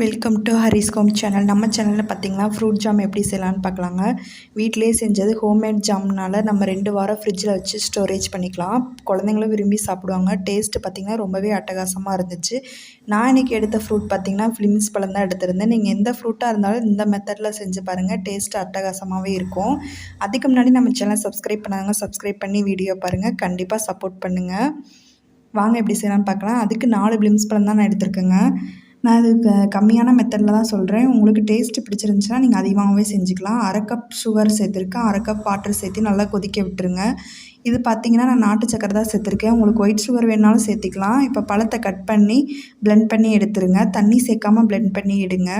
Welcome to Haris home channel நம்ம சேனலில் பார்த்தீங்கன்னா ஃப்ரூட் ஜாம் எப்படி செய்யலான்னு பார்க்கலாங்க வீட்டிலேயே செஞ்சது ஹோம்மேட் ஜாம்னால் நம்ம ரெண்டு வாரம் ஃப்ரிட்ஜில் வச்சு ஸ்டோரேஜ் பண்ணிக்கலாம். குழந்தைங்களும் விரும்பி சாப்பிடுவாங்க. டேஸ்ட்டு பார்த்திங்கன்னா ரொம்பவே அட்டகாசமாக இருந்துச்சு. நான் இன்றைக்கி எடுத்த ஃப்ரூட் பார்த்திங்கன்னா ஃபிலிம்ஸ் பழம் தான் எடுத்திருந்தேன். நீங்கள் எந்த ஃப்ரூட்டாக இருந்தாலும் இந்த மெத்தடில் செஞ்சு பாருங்கள் டேஸ்ட்டு அட்டகாசமாகவே இருக்கும். அதுக்கு முன்னாடி நம்ம சேனல் சப்ஸ்கிரைப் பண்ணாங்க சப்ஸ்கிரைப் பண்ணி வீடியோ பாருங்கள் கண்டிப்பாக சப்போர்ட் பண்ணுங்கள் வாங்க எப்படி செய்யலாம்னு பார்க்கலாம் அதுக்கு நாலு பிளிம்ஸ் பழம் தான் நான் எடுத்திருக்கேங்க. நான் இது க கம்மியான மெத்தடில் தான் சொல்கிறேன் உங்களுக்கு டேஸ்ட்டு பிடிச்சிருந்துச்சின்னா நீங்கள் அதிகமாகவே செஞ்சுக்கலாம். அரை கப் சுகர் சேர்த்துருக்கேன் அரை கப் வாட்டர் சேர்த்து நல்லா கொதிக்க விட்டுருங்க. இது பார்த்திங்கன்னா நான் நாட்டு சக்கரை தான் சேர்த்துருக்கேன். உங்களுக்கு ஒயிட் சுகர் வேணாலும் சேர்த்திக்கலாம். இப்போ பழத்தை கட் பண்ணி பிளெண்ட் பண்ணி எடுத்துருங்க. தண்ணி சேர்க்காமல் பிளெண்ட் பண்ணி எடுங்க.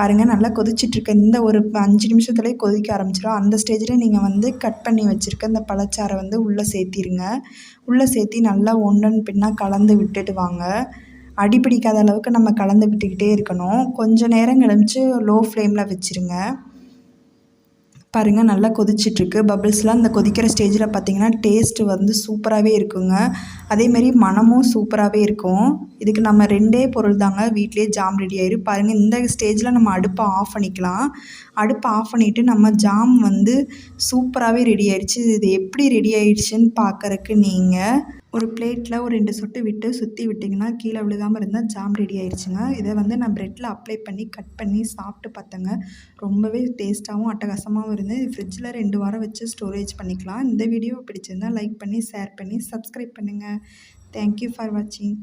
பாருங்கள் நல்லா கொதிச்சிட்ருக்க. இந்த ஒரு அஞ்சு நிமிஷத்துலேயே கொதிக்க ஆரம்பிச்சிடும். அந்த ஸ்டேஜில் நீங்கள் வந்து கட் பண்ணி வச்சுருக்க இந்த பழச்சாரை வந்து உள்ளே சேர்த்திருங்க. உள்ளே சேர்த்தி நல்லா ஒன்றன் பின்னாக கலந்து விட்டுட்டு வாங்க. அடிப்பிடிக்காத அளவுக்கு நம்ம கலந்து விட்டுக்கிட்டே இருக்கணும். கொஞ்சம் நேரம் கழிச்சு லோ ஃப்ளேமில் வச்சுருங்க. பாருங்கள் நல்லா கொதிச்சிட்ருக்கு. பபிள்ஸ்லாம் இந்த கொதிக்கிற ஸ்டேஜில் பார்த்திங்கன்னா டேஸ்ட்டு வந்து சூப்பராகவே இருக்குங்க. அதேமாரி மனமும் சூப்பராகவே இருக்கும். இதுக்கு நம்ம ரெண்டே பொருள் தாங்க வீட்லேயே ஜாம் ரெடி ஆயிரும் பாருங்கள் இந்த ஸ்டேஜில் நம்ம அடுப்பை ஆஃப் பண்ணிக்கலாம். அடுப்பை ஆஃப் பண்ணிவிட்டு நம்ம ஜாம் வந்து சூப்பராகவே ரெடி ஆயிடுச்சு. இது எப்படி ரெடி ஆயிடுச்சுன்னு பார்க்குறக்கு நீங்கள் ஒரு பிளேட்டில் ஒரு ரெண்டு சொட்டு விட்டு சுற்றி விட்டிங்கன்னா கீழே விழுகாமல் இருந்தால் ஜாம் ரெடி ஆயிடுச்சுங்க இதை வந்து நான் ப்ரெட்டில் அப்ளை பண்ணி கட் பண்ணி சாப்பிட்டு பார்த்தேங்க ரொம்பவே டேஸ்ட்டாகவும் அட்டகாசமாகவும் இருந்து ஃப்ரிட்ஜில் ரெண்டு வாரம் வச்சு ஸ்டோரேஜ் பண்ணிக்கலாம். இந்த வீடியோ பிடிச்சிருந்தால் லைக் பண்ணி ஷேர் பண்ணி சப்ஸ்கிரைப் பண்ணுங்கள் தேங்க்யூ ஃபார் வாட்சிங்